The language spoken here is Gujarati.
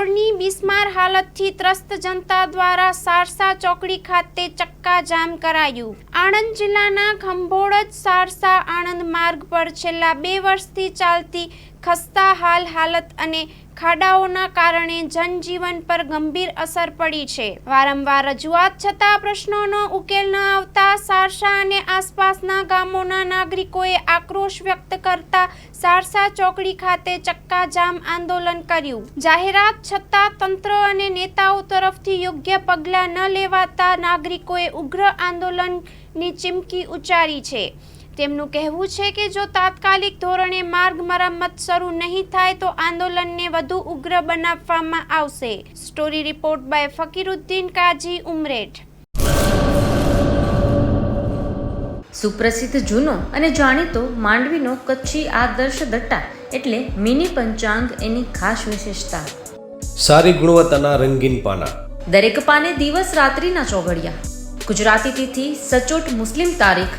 રોડની બિસ્માર હાલતથી ત્રસ્ત જનતા દ્વારા સારસા ચોકડી ખાતે ચક્કાજામ કરાયું. આણંદ જિલ્લાના ખંભોળજ સારસા આણંદ માર્ગ પર છેલ્લા બે વર્ષથી ચાલતી ખસ્તા હાલ હાલત અને ખાડાઓના કારણે જનજીવન પર ગંભીર અસર પડી છે. વારંવાર રજૂઆત છતાં પ્રશ્નોનો ઉકેલ ન આવતા સારસા અને આસપાસના ગામોના નાગરિકોએ આક્રોશ વ્યક્ત કરતા સારસા ચોકડી ખાતે ચક્કાજામ આંદોલન કર્યું. જાહેરાત છતાં તંત્ર અને નેતાઓ તરફથી યોગ્ય પગલાં ન લેવાતા નાગરિકોએ ઉગ્ર આંદોલનની ચીમકી ઉચ્ચારી છે. તેમનું કહેવું છે કે જો તાત્કાલિક ધોરણે માર્ગ મરામત શરૂ નહીં થાય તો આંદોલનને વધુ ઉગ્ર બનાવવામાં આવશે. Story report by Fakiruddin Kaji Umreth. સુપ્રસિદ્ધ જૂનો અને જાણીતો માંડવીનો કચ્છી આદર્શ દટ્ટા એટલે મિની પંચાંગ એની ખાસ વિશેષતા. સારી ગુણવત્તાના રંગીન પાના. દરેક પાને દિવસ રાત્રિના ચોઘડિયા. ગુજરાતી તિથિ સચોટ મુસ્લિમ તારીખ